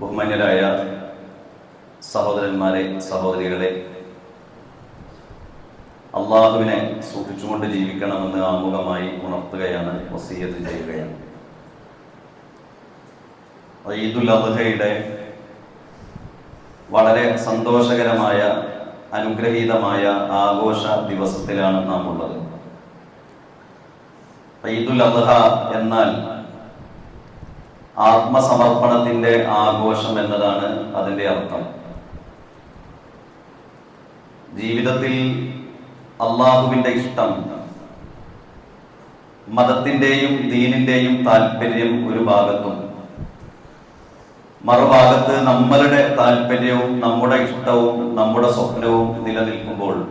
ബഹുമാന്യരായ സഹോദരന്മാരെ സഹോദരികളെ അള്ളാഹുവിനെ സൂക്ഷിച്ചുകൊണ്ട് ജീവിക്കണമെന്ന് ആമുഖമായി ഉണർത്തുകയാണ് വസീയത്ത് ചെയ്യുകയാണ്. ഈദുൽ അദ്ഹയുടെ വളരെ സന്തോഷകരമായ അനുഗ്രഹീതമായ ആഘോഷ ദിവസത്തിലാണ് നാം ഉള്ളത് ഈദുൽ അദ്ഹ എന്നാൽ ആത്മസമർപ്പണത്തിന്റെ ആഘോഷം എന്നതാണ് അതിന്റെ അർത്ഥം. ജീവിതത്തിൽ അള്ളാഹുവിന്റെ ഇഷ്ടം മതത്തിന്റെയും ദീനിന്റെയും താല്പര്യം ഒരു ഭാഗത്തും. മറുഭാഗത്ത് നമ്മളുടെ താല്പര്യവും നമ്മുടെ ഇഷ്ടവും നമ്മുടെ സ്വപ്നവും നിലനിൽക്കുമ്പോൾ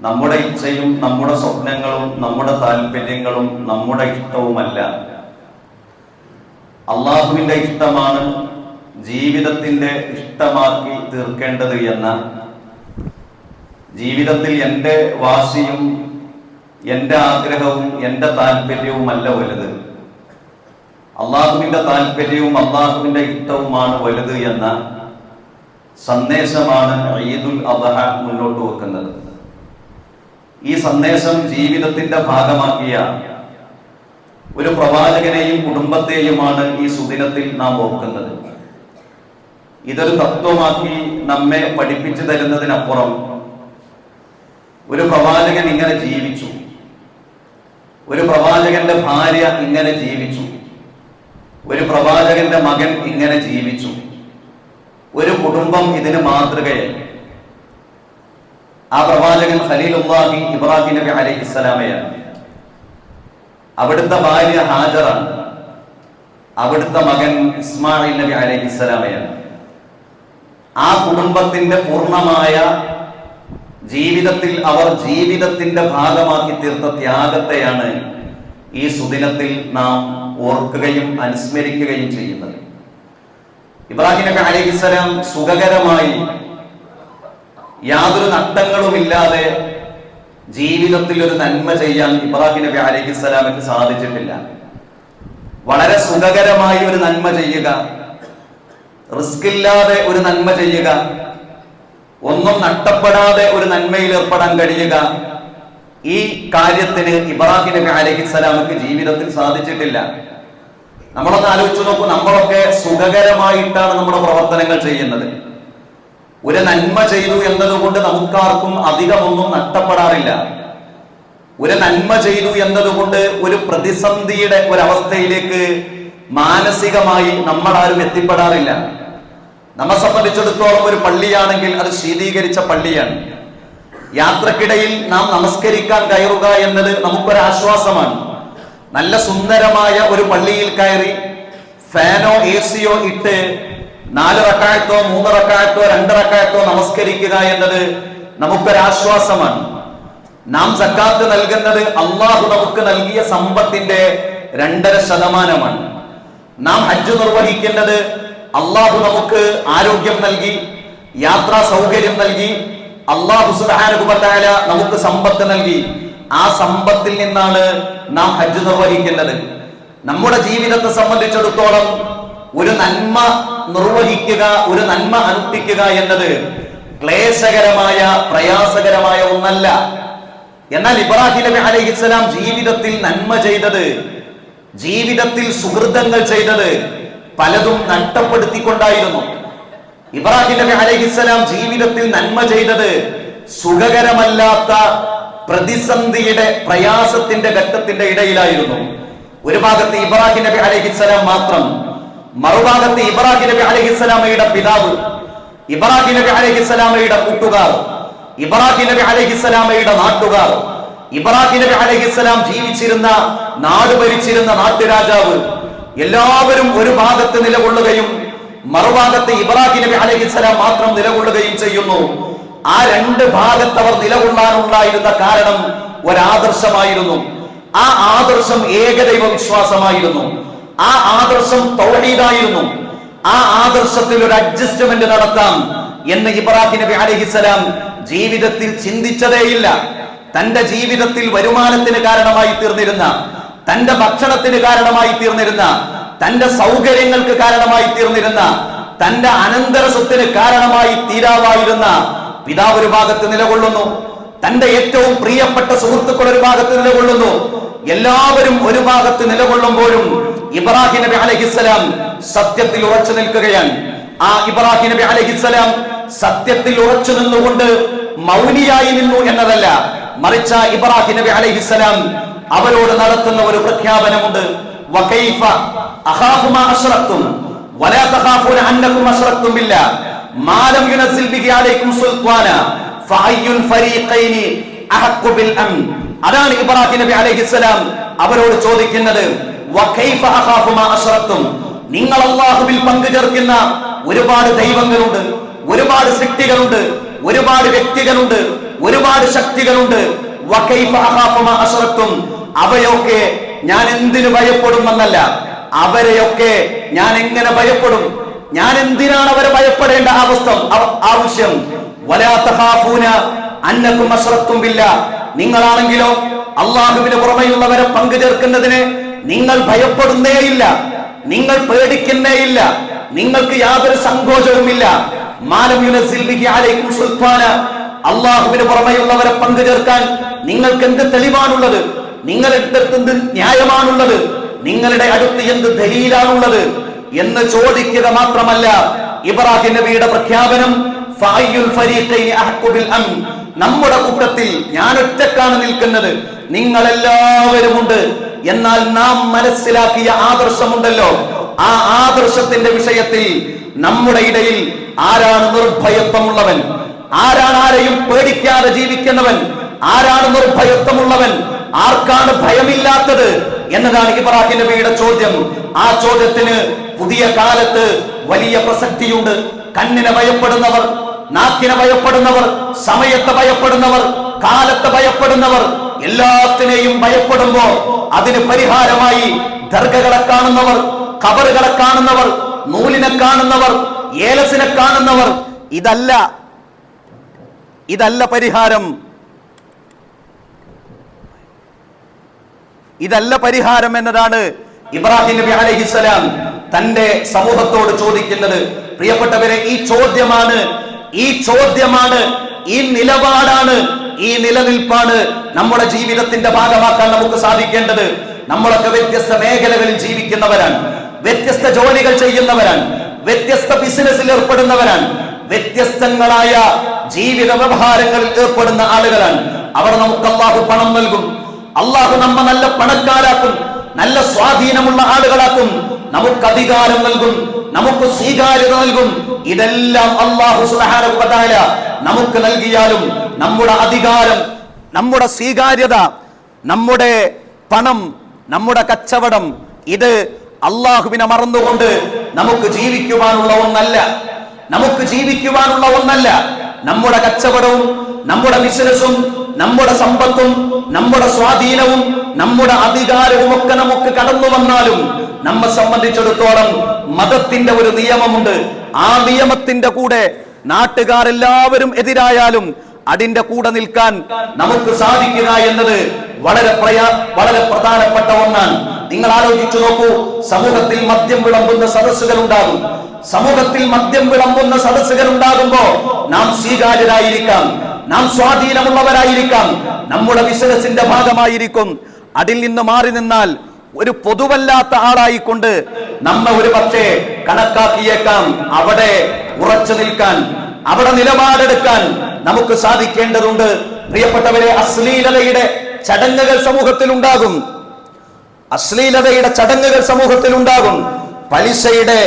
നമ്മുടെ ഇച്ഛയും നമ്മുടെ സ്വപ്നങ്ങളും നമ്മുടെ താല്പര്യങ്ങളും നമ്മുടെ ഇഷ്ടവുമല്ല. അള്ളാഹുവിന്റെ ഇഷ്ടമാണ് ജീവിതത്തിന്റെ ഇഷ്ടമാക്കി തീർക്കേണ്ടത് എന്ന ജീവിതത്തിൽ എന്റെ വാശിയും എന്റെ ആഗ്രഹവും എന്റെ താല്പര്യവുമല്ല വലുത്. അള്ളാഹുവിന്റെ താല്പര്യവും അള്ളാഹുവിന്റെ ഇഷ്ടവുമാണ് വലുത് എന്ന സന്ദേശമാണ് ഈദുൽ അദ്ഹ മുന്നോട്ട് വെക്കുന്നത്. ഈ സന്ദേശം ജീവിതത്തിന്റെ ഭാഗമാക്കിയ ഒരു പ്രവാചകനെയും കുടുംബത്തെയുമാണ് ഈ സുദിനത്തിൽ നാം ഓർക്കുന്നത്. ഇതൊരു തത്വമാക്കി നമ്മെ പഠിപ്പിച്ചു തരുന്നതിനപ്പുറം ഒരു പ്രവാചകൻ ഇങ്ങനെ ജീവിച്ചു. ഒരു പ്രവാചകന്റെ ഭാര്യ ഇങ്ങനെ ജീവിച്ചു. ഒരു പ്രവാചകന്റെ മകൻ ഇങ്ങനെ ജീവിച്ചു. ഒരു കുടുംബം ഇതിന് മാതൃകയായി. ആ പ്രവാചകൻ ഖലീലുല്ലാഹി ഇബ്രാഹിം നബി അലൈഹിസ്സലാമയാണ്. അവിടുത്തെ ഭാര്യ ഹാജറാണ് അവിടുത്തെ മകൻ ഇസ്മായിൽ നബി അലൈഹി സ്വലാമയാണ്. ആ കുടുംബത്തിന്റെ പൂർണമായ ജീവിതത്തിൽ അവർ ജീവിതത്തിന്റെ ഭാഗമാക്കി തീർത്ത ത്യാഗത്തെയാണ് ഈ സുദിനത്തിൽ നാം ഓർക്കുകയും അനുസ്മരിക്കുകയും ചെയ്യുന്നത്. ഇബ്രാഹിം നബി അലൈഹിസ്സലാം സുഖകരമായി യാതൊരു നഷ്ടങ്ങളുമില്ലാതെ ജീവിതത്തിൽ ഒരു നന്മ ചെയ്യാൻ ഇബ്രാഹിം നബി അലൈഹി സ്വലാമിന് സാധിച്ചിട്ടില്ല. വളരെ സുഖകരമായി ഒരു നന്മ ചെയ്യുക റിസ്ക് ഇല്ലാതെ ഒരു നന്മ ചെയ്യുക ഒന്നും നഷ്ടപ്പെടാതെ ഒരു നന്മയിൽ ഏർപ്പെടാൻ കഴിയുക ഈ കാര്യത്തിന് ഇബ്രാഹിം നബി അലഹിസ്സലാമക്ക് ജീവിതത്തിൽ സാധിച്ചിട്ടില്ല. നമ്മളൊന്ന് ആലോചിച്ചു നോക്കൂ നമ്മളൊക്കെ സുഖകരമായിട്ടാണ് നമ്മുടെ പ്രവർത്തനങ്ങൾ ചെയ്യുന്നത്. ഒരു നന്മ ചെയ്തു എന്നതുകൊണ്ട് നമുക്കാർക്കും അധികമൊന്നും നഷ്ടപ്പെടാറില്ല. ഒരു നന്മ ചെയ്തു എന്നതുകൊണ്ട് ഒരു പ്രതിസന്ധിയുടെ ഒരവസ്ഥയിലേക്ക് മാനസികമായി നമ്മൾ ആരും എത്തിപ്പെടാറില്ല. നമ്മെ സംബന്ധിച്ചിടത്തോളം ഒരു പള്ളിയാണെങ്കിൽ അത് ശീതീകരിച്ച പള്ളിയാണ്. യാത്രക്കിടയിൽ നാം നമസ്കരിക്കാൻ കയറുക എന്നത് നമുക്കൊരാശ്വാസമാണ്. നല്ല സുന്ദരമായ ഒരു പള്ളിയിൽ കയറി ഫാനോ എ സിയോ ഇട്ട് നാല് റക്കായത്തോ മൂന്ന് റക്കായത്തോ രണ്ട് റക്കായത്തോ നമസ്കരിക്കുക എന്നത് നമുക്കൊരാശ്വാസമാണ്. നാം സക്കാത്ത് നൽകുന്നത് അള്ളാഹു നമുക്ക് നൽകിയ സമ്പത്തിന്റെ രണ്ടര ശതമാനമാണ്. നാം ഹജ്ജ് നിർവഹിക്കുന്നത് അള്ളാഹു നമുക്ക് ആരോഗ്യം നൽകി യാത്രാ സൗകര്യം നൽകി അള്ളാഹു സുബാനുബത്തായ നമുക്ക് സമ്പത്ത് നൽകി. ആ സമ്പത്തിൽ നിന്നാണ് നാം ഹജ്ജ് നിർവഹിക്കുന്നത്. നമ്മുടെ ജീവിതത്തെ സംബന്ധിച്ചിടത്തോളം ഒരു നന്മ നിർവഹിക്കുക ഒരു നന്മ അനുഷ്ഠിക്കുക എന്നത് ക്ലേശകരമായ പ്രയാസകരമായ ഒന്നല്ല. എന്നാൽ ഇബ്രാഹിം നബി അലൈഹിസ്സലാം ജീവിതത്തിൽ നന്മ ചെയ്തത് ജീവിതത്തിൽ സുഹൃതങ്ങൾ ചെയ്തത് പലതും നഷ്ടപ്പെടുത്തിക്കൊണ്ടായിരുന്നു. ഇബ്രാഹിം നബി അലൈഹിസ്സലാം ജീവിതത്തിൽ നന്മ ചെയ്തത് സുഖകരമല്ലാത്ത പ്രതിസന്ധിയുടെ പ്രയാസത്തിന്റെ ഘട്ടത്തിന്റെ ഇടയിലായിരുന്നു. ഒരു ഭാഗത്ത് ഇബ്രാഹിം നബി അലൈഹിസ്സലാം മാത്രം മറുഭാഗത്ത് ഇബ്രാഹിം നബി അലൈഹിസ്സലാമയുടെ പിതാവ് ഇബ്രാഹിം നബി അലൈഹിസ്സലാമയുടെ കൂട്ടുകാർ ഇബ്രാഹിം നബി അലൈഹിസ്സലാമയുടെ നാട്ടുകാർ ഇബ്രാഹിം നബി അലഹിസ്സലാം ജീവിച്ചിരുന്ന നാട് ഭരിച്ചിരുന്ന നാട്ടുരാജാവ് എല്ലാവരും ഒരു ഭാഗത്ത് നിലകൊള്ളുകയും മറുഭാഗത്ത് ഇബ്രാഹിം നബി അലഹിസ്സലാം മാത്രം നിലകൊള്ളുകയും ചെയ്യുന്നു. ആ രണ്ട് ഭാഗത്ത് അവർ നിലകൊള്ളാനുണ്ടായിരുന്ന കാരണം ഒരാദർശമായിരുന്നു. ആ ആദർശം ഏകദൈവ വിശ്വാസമായിരുന്നു ആ ആദർശം തൗഹീദായിരുന്നു. ആ ആദർശത്തിൽ ഒരു അഡ്ജസ്റ്റ്മെന്റ് നടത്താം എന്ന് ഇബ്രാഹിം നബി അലഹിസലാം ജീവിതത്തിൽ ചിന്തിച്ചതേയില്ല. തന്റെ ജീവിതത്തിൽ വരുമാനത്തിന് കാരണമായി തീർന്നിരുന്ന തന്റെ ഭക്ഷണത്തിന് കാരണമായി തീർന്നിരുന്ന തന്റെ സൗകര്യങ്ങൾക്ക് കാരണമായി തീർന്നിരുന്ന തന്റെ അനന്തര സ്വത്തിന് കാരണമായി തീരാവായിരുന്ന പിതാവ് ഒരു ഭാഗത്ത് നിലകൊള്ളുന്നു. തന്റെ ഏറ്റവും പ്രിയപ്പെട്ട സുഹൃത്തുക്കൾ ഒരു ഭാഗത്ത് നിലകൊള്ളുന്നു. എല്ലാവരും ഒരു ഭാഗത്ത് നിലകൊള്ളുമ്പോഴും ഇബ്രാഹിം നബി അലഹിസ്സലാം സത്യത്തിൽ ഉറച്ചു നിൽക്കുകയാണ്. ആ ഇബ്രാഹിം നബി അലഹിസ്സലാം സത്യത്തിൽ ഉറച്ചു നിന്നുകൊണ്ട് മൗനിയായി നിന്നു എന്നതല്ല. മറിച്ച ഇബ്രാഹിം നബി അലഹിസ്സലാം അവരോട് നടത്തുന്ന ഒരു പ്രഖ്യാപനമുണ്ട്. വകൈഫ അഖാഫു മാ അശ്റക്തും വലാ തഖാഫൂന അന്നകും അശ്റക്തും ബില്ലാ മാലം യുനസിൽ ബിഹി അലൈക്കും സുൽത്താന ഫഅയ്യുൽ ഫരീഖൈനി അഹഖു ബിൽ അംൻ അതാണ് ഇബ്രാഹിം നബി അലൈഹിസ്സലാം അവരോട് ചോദിക്കുന്നത്. നിങ്ങൾ അല്ലാഹുവിൽ പങ്കു ചേർക്കുന്ന ഒരുപാട് ദൈവങ്ങളുണ്ട് ഒരുപാട് സൃഷ്ടികളുണ്ട് ഒരുപാട് വ്യക്തികളുണ്ട് ഒരുപാട് ശക്തികളുണ്ട്. അവയൊക്കെ ഞാൻ എന്തിനു ഭയപ്പെടുമെന്നല്ല അവരെയൊക്കെ ഞാൻ എങ്ങനെ ഭയപ്പെടും? ഞാൻ എന്തിനാണ് അവരെ ഭയപ്പെടേണ്ട അവസ്ഥ അവ- ആവശ്യം? അന്നക്കും അശ്റക്തും ഇല്ല നിങ്ങളാണെങ്കിലോ അള്ളാഹുവിന് പുറമെയുള്ളവരെ പങ്കു ചേർക്കുന്നതിന് നിങ്ങൾ ഭയപ്പെടുന്നേയില്ല. നിങ്ങൾ പേടിക്കുന്നേയില്ല. നിങ്ങൾക്ക് യാതൊരു സങ്കോചവുമില്ല. അള്ളാഹുവിന് പുറമെയുള്ളവരെ പങ്കു ചേർക്കാൻ നിങ്ങൾക്ക് എന്ത് തെളിവാണുള്ളത്? നിങ്ങളുടെ അടുത്ത് എന്ത് ന്യായമാണുള്ളത്? നിങ്ങളുടെ അടുത്ത് എന്ത് ദലീലാണുള്ളത്? എന്ന് ചോദിക്കുക മാത്രമല്ല ഇബ്രാഹിം നബിയുടെ പ്രഖ്യാപനം. നമ്മുടെ കൂട്ടത്തിൽ ഞാൻ ഒറ്റക്കാണ് നിൽക്കുന്നത്. നിങ്ങൾ എല്ലാവരും ഉണ്ട് എന്നാൽ നാം മനസ്സിലാക്കിയ ആദർശമുണ്ടല്ലോ. ആ ആദർശത്തിന്റെ വിഷയത്തിൽ നമ്മുടെ ഇടയിൽ ആരാണ് നിർഭയത്വമുള്ളവൻ? ആരാണ് ആരെയും പേടിക്കാതെ ജീവിക്കുന്നവൻ? ആരാണ് നിർഭയത്വമുള്ളവൻ? ആർക്കാണ് ഭയമില്ലാത്തത്? എന്നതാണ് ഇബ്രാഹിം നബിയുടെ ചോദ്യം. ആ ചോദ്യത്തിന് പുതിയ കാലത്ത് വലിയ പ്രസക്തിയുണ്ട്. കണ്ണിനെ ഭയപ്പെടുന്നവർ നാക്കിനെ ഭയപ്പെടുന്നവർ സമയത്തെ ഭയപ്പെടുന്നവർ കാലത്തെ ഭയപ്പെടുന്നവർ എല്ലാത്തിനെയും ഭയപ്പെടുമ്പോ അതിന് പരിഹാരമായി ദർഗകളെ കാണുന്നവർ കബറുകളെ കാണുന്നവർ നൂലിനെ കാണുന്നവർ ഏലസിനെ കാണുന്നവർ ഇതല്ല ഇതല്ല പരിഹാരം. ഇതല്ല പരിഹാരം എന്നതാണ് ഇബ്രാഹിം നബി അലഹിസലാം തന്റെ സമൂഹത്തോട് ചോദിക്കുന്നത്. പ്രിയപ്പെട്ടവരെ ഈ ചോദ്യമാണ് ഈ ചോദ്യമാണ് ഈ നിലപാടാണ് ഈ നിലനിൽപ്പാണ് നമ്മുടെ ജീവിതത്തിന്റെ ഭാഗമാക്കാൻ നമുക്ക് സാധിക്കേണ്ടത്. നമ്മളൊക്കെ വ്യത്യസ്ത മേഖലകളിൽ ജീവിക്കുന്നവരാണ്. വ്യത്യസ്ത ജോലികൾ ചെയ്യുന്നവരാണ്. വ്യത്യസ്ത ബിസിനസ്സിൽ ഏർപ്പെടുന്നവരാണ്. വ്യത്യസ്തങ്ങളായ ജീവിത വ്യവഹാരങ്ങളിൽ ഏർപ്പെടുന്ന ആളുകളാണ്. അവർ നമുക്ക് അള്ളാഹു പണം നൽകും. അള്ളാഹു നമ്മ നല്ല പണക്കാരാക്കും. നല്ല സ്വാധീനമുള്ള ആളുകളാക്കും. നമുക്ക് അധികാരം നൽകും. നമുക്ക് സ്വീകാര്യത നൽകും. ഇതെല്ലാം അള്ളാഹു വ നമുക്ക് നൽകിയാലും നമ്മുടെ അധികാരം നമ്മുടെ സ്വീകാര്യത നമ്മുടെ പണം നമ്മുടെ കച്ചവടം ഇത് അള്ളാഹുവിനെ മറന്നുകൊണ്ട് നമുക്ക് ജീവിക്കുവാനുള്ള ഒന്നല്ല. നമുക്ക് ജീവിക്കുവാനുള്ള ഒന്നല്ല. നമ്മുടെ കച്ചവടവും നമ്മുടെ ബിസിനസ്സും നമ്മുടെ സമ്പത്തും നമ്മുടെ സ്വാധീനവും നമ്മുടെ അധികാരവും ഒക്കെ നമുക്ക് കടന്നു വന്നാലും നമ്മെ സംബന്ധിച്ചിടത്തോളം മതത്തിന്റെ ഒരു നിയമമുണ്ട്. ആ നിയമത്തിന്റെ കൂടെ നാട്ടുകാരെല്ലാവരും എതിരായാലും അതിന്റെ കൂടെ നിൽക്കാൻ നമുക്ക് സാധിക്കുക എന്നത് വളരെ പ്രയാ വളരെ പ്രധാനപ്പെട്ട ഒന്നാണ്. നിങ്ങൾ ആലോചിച്ചു നോക്കൂ സമൂഹത്തിൽ മദ്യം വിളമ്പുന്ന സദസ്സുകൾ ഉണ്ടാകും സമൂഹത്തിൽ മദ്യം വിളമ്പുന്ന സദസ്സുകൾ ഉണ്ടാകുമ്പോ നാം സ്വീകാര്യരായിരിക്കാം. നാം സ്വാധീനമുള്ളവരായിരിക്കാം. നമ്മുടെ ബിസിനസിന്റെ ഭാഗമായിരിക്കും. അതിൽ നിന്ന് മാറി നിന്നാൽ ഒരു പൊതുവല്ലാത്ത ആളായിക്കൊണ്ട് നമ്മെ ഒരു പക്ഷേ കണക്കാക്കിയേക്കാം. അവിടെ ഉറച്ചു നിൽക്കാൻ അവിടെ നിലപാടെടുക്കാൻ നമുക്ക് സാധിക്കേണ്ടതുണ്ട്. പ്രിയപ്പെട്ടവരെ അശ്ലീലതയുടെ ചടങ്ങുകൾ സമൂഹത്തിൽ ഉണ്ടാകും അശ്ലീലതയുടെ ചടങ്ങുകൾ സമൂഹത്തിൽ ഉണ്ടാകും പലിശയുടെ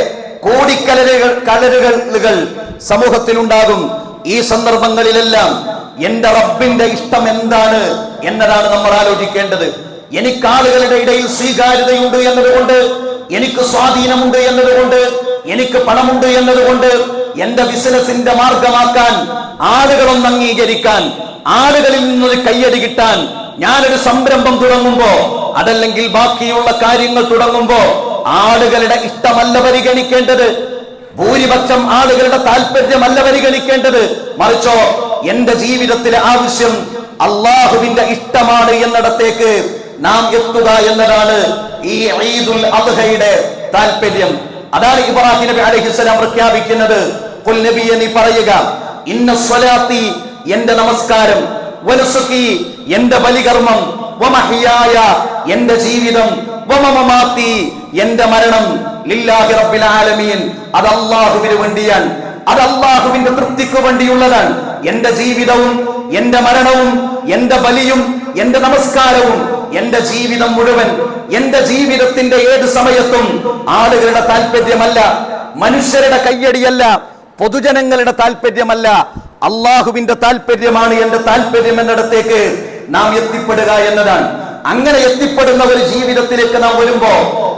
കോടിക്കലരുകൾ കലരുകൾ സമൂഹത്തിൽ ഉണ്ടാകും ഈ സന്ദർഭങ്ങളിലെല്ലാം എന്റെ റബ്ബിന്റെ ഇഷ്ടം എന്താണ് എന്നതാണ് നമ്മൾ ആലോചിക്കേണ്ടത്. എനിക്ക് ആളുകളുടെ ഇടയിൽ സ്വീകാര്യതയുണ്ട് എന്നതുകൊണ്ട് എനിക്ക് സ്വാധീനമുണ്ട് എന്നതുകൊണ്ട് എനിക്ക് പണമുണ്ട് എന്നതുകൊണ്ട് എന്റെ ബിസിനസിന്റെ മാർഗമാക്കാൻ ആളുകളൊന്ന് അംഗീകരിക്കാൻ ആളുകളിൽ നിന്നൊരു കയ്യടി കിട്ടാൻ ഞാനൊരു സംരംഭം തുടങ്ങുമ്പോ അതല്ലെങ്കിൽ ബാക്കിയുള്ള കാര്യങ്ങൾ തുടങ്ങുമ്പോ ആളുകളുടെ ഇഷ്ടമല്ല പരിഗണിക്കേണ്ടത് ഭൂരിപക്ഷം ആളുകളുടെ താല്പര്യമല്ല പരിഗണിക്കേണ്ടത്. മറിച്ചോ എന്റെ ജീവിതത്തിലെ ആവശ്യം അള്ളാഹുവിന്റെ ഇഷ്ടമാണ് എന്നിടത്തേക്ക് നാം എത്തുക എന്നതാണ് ഈ ഈദുൽ അദ്ഹയുടെ താല്പര്യം അതാണ് ഇബ്രാഹിം നബി അലൈഹിസ്സലാം പ്രഖ്യാപിക്കുന്നത്. ഖുൽ നബിയെ നീ പറയുക ഇന്ന സ്വലാത്തി എന്റെ നമസ്കാരം വനുസുഖി എന്റെ ബലികർമ്മം വമഹിയായ എന്റെ ജീവിതം വമമമാത്തി എന്റെ മരണം ലില്ലാഹി റബ്ബിൽ ആലമീൻ. അത് അല്ലാഹുവിന് വേണ്ടിയാണ്. അത് അള്ളാഹുവിന്റെ തൃപ്തിക്ക് വേണ്ടിയുള്ളതാണ്. എന്റെ ജീവിതവും എന്റെ മരണവും എന്റെ ബലിയും എന്റെ നമസ്കാരവും എന്റെ ജീവിതം മുഴുവൻ എന്റെ ജീവിതത്തിന്റെ ഏത് സമയത്തും ആളുകളുടെ താല്പര്യമല്ല മനുഷ്യരുടെ കയ്യടിയല്ല പൊതുജനങ്ങളുടെ താല്പര്യമല്ല അള്ളാഹുവിന്റെ താല്പര്യമാണ് എന്റെ താല്പര്യം എന്നിടത്തേക്ക് നാം എത്തിപ്പെടുക എന്നതാണ്. അങ്ങനെ എത്തിപ്പെടുന്ന ഒരു ജീവിതത്തിലേക്ക് നാം വരുമ്പോ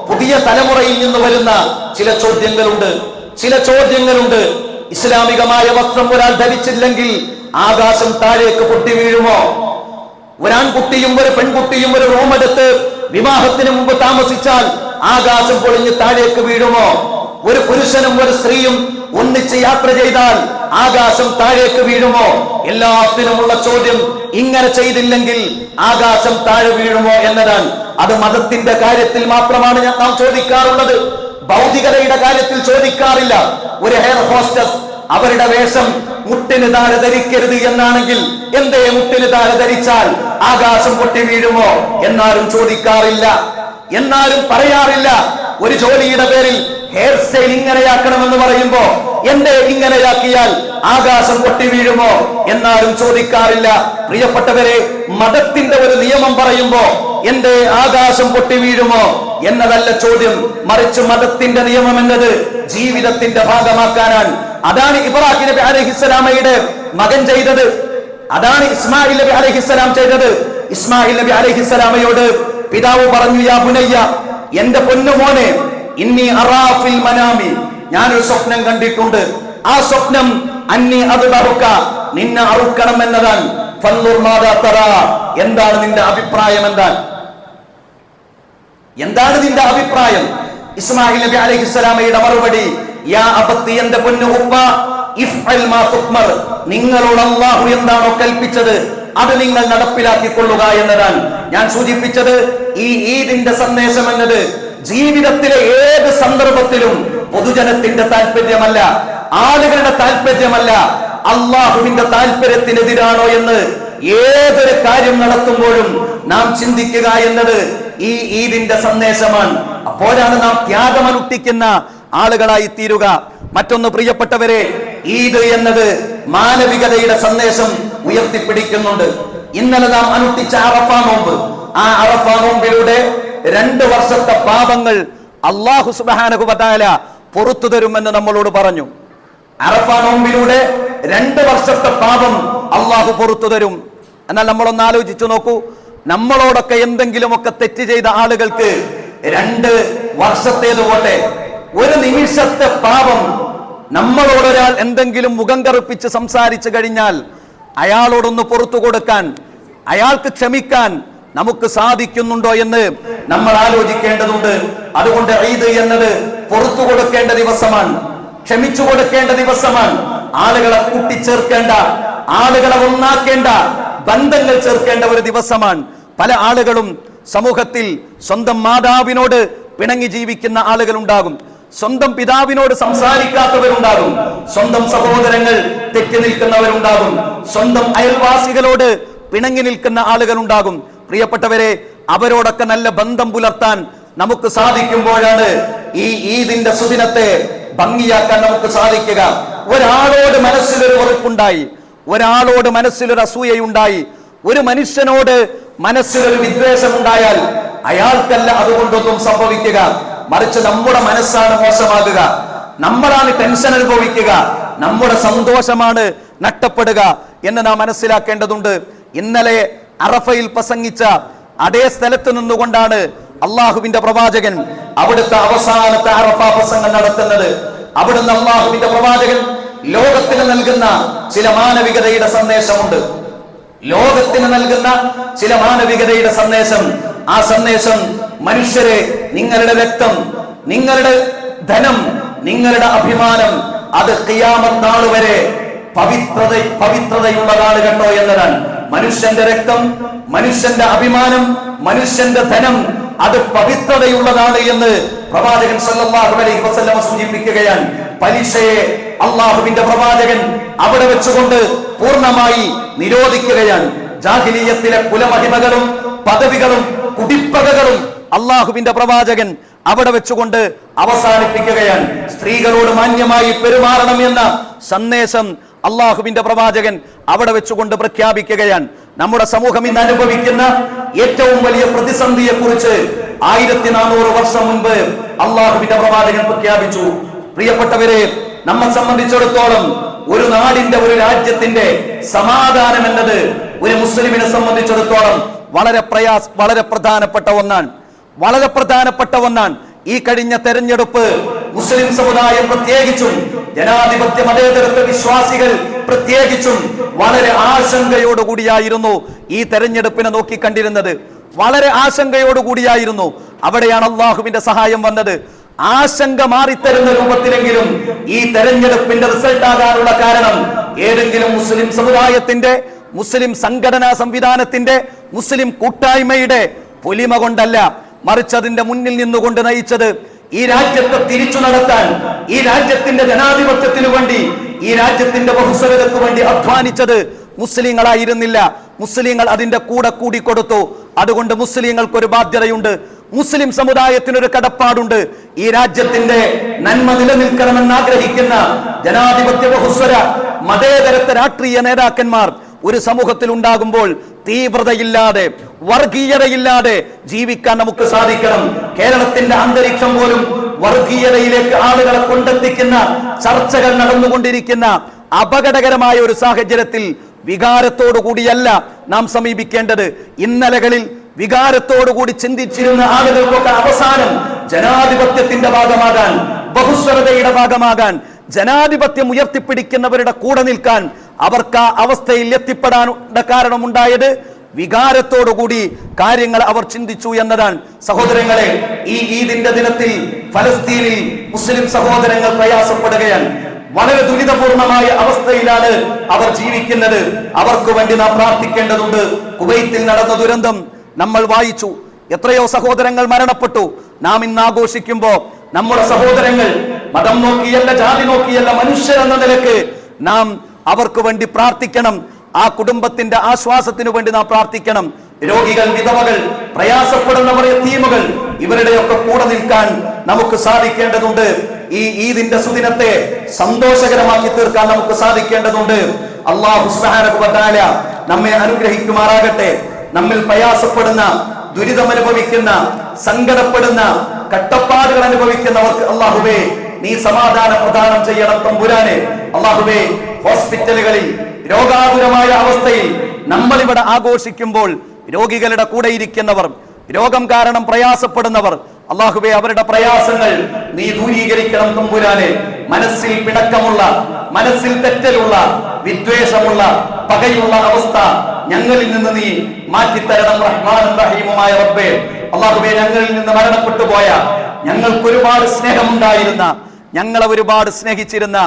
പുതിയ തലമുറയിൽ നിന്ന് വരുന്ന ചില ചോദ്യങ്ങളുണ്ട്. ചില ചോദ്യങ്ങളുണ്ട്. ഇസ്ലാമികമായ വസ്ത്രം ഒരാൾ ധരിച്ചില്ലെങ്കിൽ ആകാശം താഴേക്ക് പൊട്ടി വീഴുമോ? ഒരാൺകുട്ടിയും ഒരു പെൺകുട്ടിയും ഒരു റൂമെടുത്ത് വിവാഹത്തിന് മുമ്പ് താമസിച്ചാൽ ആകാശം പൊളിഞ്ഞ് താഴേക്ക് വീഴുമോ? ഒരു പുരുഷനും ഒരു സ്ത്രീയും ഒന്നിച്ച് യാത്ര ചെയ്താൽ ആകാശം താഴേക്ക് വീഴുമോ? എല്ലാത്തിനുമുള്ള ചോദ്യം ഇങ്ങനെ ചെയ്തില്ലെങ്കിൽ ആകാശം താഴെ വീഴുമോ എന്നതാണ്. അത് മതത്തിന്റെ കാര്യത്തിൽ മാത്രമാണ് നാം ചോദിക്കാറുള്ളത്. ഭൗതികതയുടെ കാര്യത്തിൽ ചോദിക്കാറില്ല. ഒരു ഹെയർ ഹോസ്റ്റസ് അവരുടെ വേഷം മുട്ടിന് താഴെ ധരിക്കരുത് എന്നാണെങ്കിൽ എന്തേ മുട്ടിന് താഴെ ധരിച്ചാൽ ആകാശം പൊട്ടി വീഴുമോ എന്നാരും ചോദിക്കാറില്ല. എന്നാരും പറയാറില്ല. ഒരു ജോലിയുടെ പേരിൽ ഹെയർ സ്റ്റൈൽ ഇങ്ങനെയാക്കണമെന്ന് പറയുമ്പോ എന്തേ ഇങ്ങനെയാക്കിയാൽ ആകാശം പൊട്ടി വീഴുമോ എന്നാരും ചോദിക്കാറില്ല. പ്രിയപ്പെട്ടവരെ മതത്തിന്റെ ഒരു നിയമം പറയുമ്പോ എന്റെ ആകാശം പൊട്ടി വീഴുമോ എന്നതല്ല ചോദ്യം. മറിച്ച് മതത്തിന്റെ നിയമം എന്നത് ജീവിതത്തിന്റെ ഭാഗമാക്കാനാണ്. അതാണ് ഇബ്രാഹിം നബി അലഹിസ്സലാമയുടെ മകൻ ചെയ്തത്. അതാണ് ഇസ്മായിൽ നബി അലഹിസ്സലാം ചെയ്തത്. ഇസ്മായിൽ നബി അലഹിസ്സലാമയോട് പിതാവ് പറഞ്ഞു യാ പുനയ്യ എന്റെ പൊന്നുമോനെ ഇന്നി അറാഫിൽ മനാമി. ഞാനൊരു സ്വപ്നം കണ്ടിട്ടുണ്ട്. ആ സ്വപ്നം അന്നി അത് അറുക്ക നിന്നെ അറുക്കണം എന്നതാണ് എന്താണ് നിന്റെ അഭിപ്രായം എന്താണ്? എന്താണ് നിന്റെ അഭിപ്രായം? ഇസ്മാഹിൽ നബി അലഹിസ്സലാമയുടെ മറുപടി യാ അബത്തി നിങ്ങളോട് അള്ളാഹു എന്താണോ കൽപ്പിച്ചത് അത് നിങ്ങൾ നടപ്പിലാക്കി കൊള്ളുക എന്നതാണ്. ഞാൻ സൂചിപ്പിച്ചത് ഈ ഈദിന്റെ സന്ദേശം എന്നത് ജീവിതത്തിലെ ഏത് സന്ദർഭത്തിലും പൊതുജനത്തിന്റെ താല്പര്യമല്ല ആളുകളുടെ താല്പര്യമല്ല അള്ളാഹുവിന്റെ താല്പര്യത്തിനെതിരാണോ എന്ന് ഏതൊരു കാര്യം നടത്തുമ്പോഴും നാം ചിന്തിക്കുക എന്നത് ഈ ഈദിന്റെ സന്ദേശമാണ്. അപ്പോഴാണ് നാം ത്യാഗമനുഷ്ഠിക്കുന്ന ആളുകളായി തീരുക. മറ്റൊന്ന് പ്രിയപ്പെട്ടവരെ ഈദ് എന്നത് മാനവികതയുടെ സന്ദേശം ഉയർത്തിപ്പിടിക്കുന്നുണ്ട്. ഇന്നലെ നാം അനുഷ്ഠിച്ച അറഫാ നോമ്പ്. ആ അറഫാ നോമ്പിലൂടെ രണ്ട് വർഷത്തെ പാപങ്ങൾ അള്ളാഹു സുബാനകുബാല പുറത്തു തരുമെന്ന് നമ്മളോട് പറഞ്ഞു. അറഫാ നോമ്പിലൂടെ രണ്ട് വർഷത്തെ പാപം അള്ളാഹു പുറത്തു തരും. എന്നാൽ നമ്മളൊന്ന് ആലോചിച്ചു നോക്കൂ. നമ്മളോടൊക്കെ എന്തെങ്കിലുമൊക്കെ തെറ്റ് ചെയ്ത ആളുകൾക്ക് രണ്ട് വർഷത്തേത് പോട്ടെ ഒരു നിമിഷത്തെ പാപം നമ്മളോടൊരാൾ എന്തെങ്കിലും മുഖം കറുപ്പിച്ച് സംസാരിച്ചു കഴിഞ്ഞാൽ അയാളോടൊന്ന് പുറത്തു കൊടുക്കാൻ അയാൾക്ക് ക്ഷമിക്കാൻ നമുക്ക് സാധിക്കുന്നുണ്ടോ എന്ന് നമ്മൾ ആലോചിക്കേണ്ടതുണ്ട്. അതുകൊണ്ട് ഈദ് എന്നത് പുറത്തു കൊടുക്കേണ്ട ദിവസമാണ് ക്ഷമിച്ചു കൊടുക്കേണ്ട ദിവസമാണ്. ആളുകളെ കൂട്ടിച്ചേർക്കേണ്ട ആളുകളെ ഒന്നാക്കേണ്ട ബന്ധങ്ങൾ ചേർക്കേണ്ട ഒരു ദിവസമാണ്. പല ആളുകളും സമൂഹത്തിൽ സ്വന്തം മാതാവിനോട് പിണങ്ങി ജീവിക്കുന്ന ആളുകൾ ഉണ്ടാകും സ്വന്തം പിതാവിനോട് സംസാരിക്കാത്തവരുണ്ടാകും. സ്വന്തം സഹോദരങ്ങൾ തെറ്റി നിൽക്കുന്നവരുണ്ടാകും. സ്വന്തം അയൽവാസികളോട് പിണങ്ങി നിൽക്കുന്ന ആളുകൾ ഉണ്ടാകും പ്രിയപ്പെട്ടവരെ അവരോടൊക്കെ നല്ല ബന്ധം പുലർത്താൻ നമുക്ക് സാധിക്കുമ്പോഴാണ് ഈ ഈദിന്റെ സുദിനത്തെ ഭംഗിയാക്കാൻ നമുക്ക് സാധിക്കുക. ഒരാളോട് മനസ്സിലൊരു ഉറപ്പുണ്ടായി ഒരാളോട് മനസ്സിലൊരു അസൂയയുണ്ടായി. ഒരു മനുഷ്യനോട് മനസ്സിലൊരു വിദ്വേഷമുണ്ടായാൽ അയാൾക്കല്ല അതുകൊണ്ടൊന്നും സംഭവിക്കുക. മറിച്ച് നമ്മുടെ മനസ്സാണ് മോശമാകുക. നമ്മളാണ് ടെൻഷൻ അനുഭവിക്കുക. നമ്മുടെ സന്തോഷമാണ് നഷ്ടപ്പെടുക എന്ന് നാം മനസ്സിലാക്കേണ്ടതുണ്ട്. ഇന്നലെ അറഫയിൽ പ്രസംഗിച്ച അതേ സ്ഥലത്ത് നിന്നുകൊണ്ടാണ് അള്ളാഹുവിന്റെ പ്രവാചകൻ അവിടുത്തെ അവസാനത്തെ അറഫ പ്രസംഗം നടത്തുന്നത്. അവിടുന്ന് അള്ളാഹുവിന്റെ പ്രവാചകൻ ലോകത്തിന് നൽകുന്ന ചില മാനവികതയുടെ സന്ദേശമുണ്ട്. ലോകത്തിന് നൽകുന്ന ചില മാനവികതയുടെ സന്ദേശം. ആ സന്ദേശം മനുഷ്യരെ നിങ്ങളുടെ രക്തം നിങ്ങളുടെ ധനം നിങ്ങളുടെ അഭിമാനം അത് കിയാമത്താൾ വരെ പവിത്രത പവിത്രതയുള്ളതാണ് കേട്ടോ എന്നതാണ്. മനുഷ്യന്റെ രക്തം മനുഷ്യന്റെ അഭിമാനം മനുഷ്യന്റെ ധനം അത് പവിത്രതയുള്ളതാണ് എന്ന് പ്രവാചകൻ സല്ലല്ലാഹു അലൈഹി വസല്ലം സൂചിപ്പിക്കുകയാണ്. പലിശയെ അള്ളാഹുവിന്റെ പ്രവാചകൻ അവിടെ വെച്ചുകൊണ്ട് പൂർണമായി നിരോധിക്കുകയാണ്. ജാഹിലീയത്തിലെ കുലമഹിമകളും പദവികളും കുടിപ്പകകളും അള്ളാഹുവിന്റെ പ്രവാചകൻ അവിടെ വെച്ചുകൊണ്ട് അവസാനിപ്പിക്കുകയാണ്. സ്ത്രീകളോട് മാന്യമായി പെരുമാറണം എന്ന സന്ദേശം അള്ളാഹുവിന്റെ പ്രവാചകൻ അവിടെ വെച്ചുകൊണ്ട് പ്രഖ്യാപിക്കുകയാണ്. നമ്മുടെ സമൂഹം ഇന്ന് അനുഭവിക്കുന്ന ഏറ്റവും വലിയ പ്രതിസന്ധിയെ കുറിച്ച് ആയിരത്തി നാനൂറ് വർഷം മുൻപ് അള്ളാഹുവിന്റെ പ്രവാചകൻ പ്രഖ്യാപിച്ചു. പ്രിയപ്പെട്ടവരെ നമ്മെ സംബന്ധിച്ചിടത്തോളം ഒരു നാടിന്റെ ഒരു രാജ്യത്തിന്റെ സമാധാനം എന്നത് ഒരു മുസ്ലിമിനെ സംബന്ധിച്ചിടത്തോളം വളരെ പ്രയാസ് വളരെ പ്രധാനപ്പെട്ട ഒന്നാണ്. വളരെ പ്രധാനപ്പെട്ട ഒന്നാണ് ഈ കഴിഞ്ഞ തെരഞ്ഞെടുപ്പ് മുസ്ലിം സമുദായം പ്രത്യേകിച്ചും ജനാധിപത്യ മതേതരത്വ വിശ്വാസികൾ പ്രത്യേകിച്ചും വളരെ ആശങ്കയോടുകൂടിയായിരുന്നു ഈ തെരഞ്ഞെടുപ്പിനെ നോക്കിക്കണ്ടിരുന്നത്. വളരെ ആശങ്കയോടുകൂടിയായിരുന്നു അവിടെയാണ് അള്ളാഹുവിന്റെ സഹായം വന്നത്. ആശങ്ക മാറിത്തരുന്ന രൂപത്തിലെങ്കിലും ഈ തെരഞ്ഞെടുപ്പിന്റെ റിസൾട്ട് ആകാനുള്ള കാരണം ഏതെങ്കിലും മുസ്ലിം സമുദായത്തിന്റെ മുസ്ലിം സംഘടനാ സംവിധാനത്തിന്റെ മുസ്ലിം കൂട്ടായ്മയുടെ പൊലിമ കൊണ്ടല്ല. മറിച്ച് അതിന്റെ മുന്നിൽ നിന്നുകൊണ്ട് നയിച്ചത് ഈ രാജ്യത്തെ തിരിച്ചു നടത്താൻ ഈ രാജ്യത്തിന്റെ ജനാധിപത്യത്തിനു വേണ്ടി ഈ രാജ്യത്തിന്റെ ബഹുസ്വരതയ്ക്ക് വേണ്ടി അധ്വാനിച്ചത് മുസ്ലിങ്ങളായിരുന്നില്ല. മുസ്ലിങ്ങൾ അതിന്റെ കൂടെ കൂടി കൊടുത്തു. അതുകൊണ്ട് മുസ്ലിങ്ങൾക്ക് ഒരു ബാധ്യതയുണ്ട്. മുസ്ലിം സമുദായത്തിനൊരു കടപ്പാടുണ്ട്. ഈ രാജ്യത്തിന്റെ നന്മ നിലനിൽക്കണമെന്ന് ആഗ്രഹിക്കുന്ന ജനാധിപത്യ ബഹുസ്വര മതേതരത്തെ രാഷ്ട്രീയ നേതാക്കന്മാർ ഒരു സമൂഹത്തിൽ ഉണ്ടാകുമ്പോൾ തീവ്രതയില്ലാതെ വർഗീയതയില്ലാതെ ജീവിക്കാൻ നമുക്ക് സാധിക്കണം. കേരളത്തിന്റെ അന്തരീക്ഷം പോലും വർഗീയതയിലേക്ക് ആളുകളെ കൊണ്ടെത്തിക്കുന്ന ചർച്ചകൾ നടന്നുകൊണ്ടിരിക്കുന്ന അപകടകരമായ ഒരു സാഹചര്യത്തിൽ വികാരത്തോടു കൂടിയല്ല നാം സമീപിക്കേണ്ടത്. ഇന്നലകളിൽ വികാരത്തോടുകൂടി ചിന്തിച്ചിരുന്ന ആളുകൾക്കൊക്കെ അവസാനം ജനാധിപത്യത്തിന്റെ ഭാഗമാകാൻ ബഹുസ്വരതയുടെ ഭാഗമാകാൻ ജനാധിപത്യം ഉയർത്തിപ്പിടിക്കുന്നവരുടെ കൂടെ നിൽക്കാൻ അവർക്ക് ആ അവസ്ഥയിൽ എത്തിപ്പെടാനുള്ള കാരണമുണ്ടായത് വികാരത്തോടുകൂടി കാര്യങ്ങൾ അവർ ചിന്തിച്ചു എന്നതാണ്. സഹോദരങ്ങളെ ഈ ഈദിന്റെ ദിനത്തിൽ ഫലസ്തീനിൽ മുസ്ലിം സഹോദരങ്ങൾ പ്രയാസപ്പെടുകയാണ്. വളരെ ദുരിതപൂർണമായ അവസ്ഥയിലാണ് അവർ ജീവിക്കുന്നത്. അവർക്ക് വേണ്ടി നാം പ്രാർത്ഥിക്കേണ്ടതുണ്ട്. കുവൈത്തിൽ നടന്ന ദുരന്തം നമ്മൾ വായിച്ചു. എത്രയോ സഹോദരങ്ങൾ മരണപ്പെട്ടു. നാം ഇന്ന് ആഘോഷിക്കുമ്പോ നമ്മുടെ സഹോദരങ്ങൾ മതം നോക്കിയല്ല ജാതി നോക്കിയല്ല മനുഷ്യരെന്ന നിലയ്ക്ക് നാം അവർക്ക് വേണ്ടി പ്രാർത്ഥിക്കണം. ആ കുടുംബത്തിന്റെ ആശ്വാസത്തിനു വേണ്ടി നാം പ്രാർത്ഥിക്കണം. രോഗികൾ വിധവകൾ പ്രയാസപ്പെടുന്നവർ തീമുകൾ ഇവരുടെയൊക്കെ കൂടെ നിൽക്കാൻ നമുക്ക് സാധിക്കേണ്ടതുണ്ട്. ഈ ഈദിന്റെ സുദിനത്തെ സന്തോഷകരമാക്കി തീർക്കാൻ നമുക്ക് സാധിക്കേണ്ടതുണ്ട്. അള്ളാഹു സുബ്ഹാനഹു തആല നമ്മെ അനുഗ്രഹിക്കുമാറാകട്ടെ. നമ്മിൽ പ്രയാസപ്പെടുന്ന ദുരിതമനുഭവിക്കുന്ന സങ്കടപ്പെടുന്ന കട്ടപ്പാടുകൾ അനുഭവിക്കുന്നവർക്ക് അള്ളാഹുവേ നീ സമാധാനം പ്രദാനം ചെയ്യണം തമ്പുരാനെ അള്ളാഹുബേ ഹോസ്പിറ്റലുകളിൽ രോഗാതുരമായ അവസ്ഥയിൽ നമ്മൾ ഇവിടെ ആഘോഷിക്കുമ്പോൾ രോഗികളുടെ കൂടെ ഇരിക്കുന്നവർ രോഗം കാരണം പ്രയാസപ്പെടുന്നവർ അള്ളാഹുബെ അവരുടെ പ്രയാസങ്ങൾ നീ ദൂരീകരിക്കണം തമ്പുരാനെ മനസ്സിൽ പിണക്കമുള്ള മനസ്സിൽ തെറ്റലുള്ള വിദ്വേഷമുള്ള പകയുള്ള അവസ്ഥ ഞങ്ങളിൽ നിന്ന് നീ മാറ്റിത്തരണം റഹ്മാനും റഹീമുമായ റബ്ബേ. അള്ളാഹുബെ ഞങ്ങളിൽ നിന്ന് മരണപ്പെട്ടു പോയ ഞങ്ങൾക്ക് ഒരുപാട് സ്നേഹമുണ്ടായിരുന്ന ഞങ്ങളെ ഒരുപാട് സ്നേഹിച്ചിരുന്ന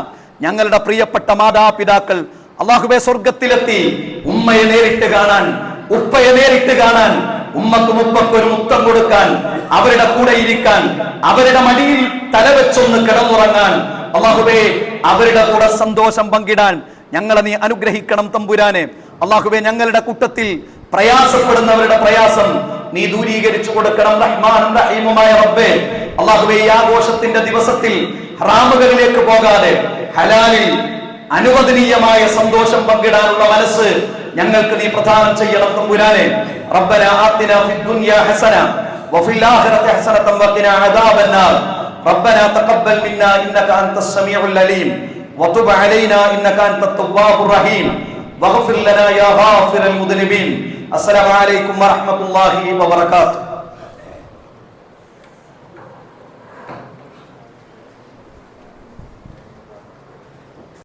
ഞങ്ങളുടെ പ്രിയപ്പെട്ട മാതാപിതാക്കൾ അള്ളാഹുബെ സ്വർഗത്തിലെത്തി ഉമ്മയെ നേരിട്ട് കാണാൻ ഉപ്പയെ നേരിട്ട് കാണാൻ ഉമ്മക്കും ഉപ്പക്കും ഒരു മുത്തം കൊടുക്കാൻ അവരുടെ കൂടെ ഇരിക്കാൻ അവരുടെ മടിയിൽ തലവെച്ചൊന്ന് കിടന്നുറങ്ങാൻ അള്ളാഹുബേ അവരുടെ കൂടെ സന്തോഷം പങ്കിടാൻ ഞങ്ങളെ നീ അനുഗ്രഹിക്കണം തമ്പുരാനെ. അള്ളാഹുബേ ഞങ്ങളുടെ കൂട്ടത്തിൽ പ്രയാസപ്പെടുന്നവരുടെ പ്രയാസം നീ ദൂരീകരിച്ചു കൊടുക്കണം റഹ്മാനും റഹീമുമായ റബ്ബേ. അള്ളാഹുബേ ഈ ആഘോഷത്തിന്റെ ദിവസത്തിൽ ഹറാമുകളിലേക്ക് പോകാതെ ഹലാലിൽ അനുവദനീയമായ സന്തോഷം പങ്കിടാനുള്ള മനസ്സ് ഞങ്ങൾക്ക് നീ പ്രദാനം ചെയ്യണം തമ്പുരാനെ. റബ്ബന ആത്തിന ഫി ദുനിയ ഹസന വഫിൽ ആഖിറതി ഹസനത വഖിന അദാബൻ നാർ റബ്ബന തഖബ്ബൽ മിന്നാ ഇന്നക അൻതസ് സമീഉൽ അലീം. വതുബ് അലൈനാ ഇന്നക അൻതത് തവ്വാബുർ റഹീം. വഗ്ഫിർ ലനാ യാ ഗാഫിറൽ മുദ്നിബീൻ. അസ്സലാമു അലൈക്കും വറഹ്മത്തുള്ളാഹി വബറകാതുഹു.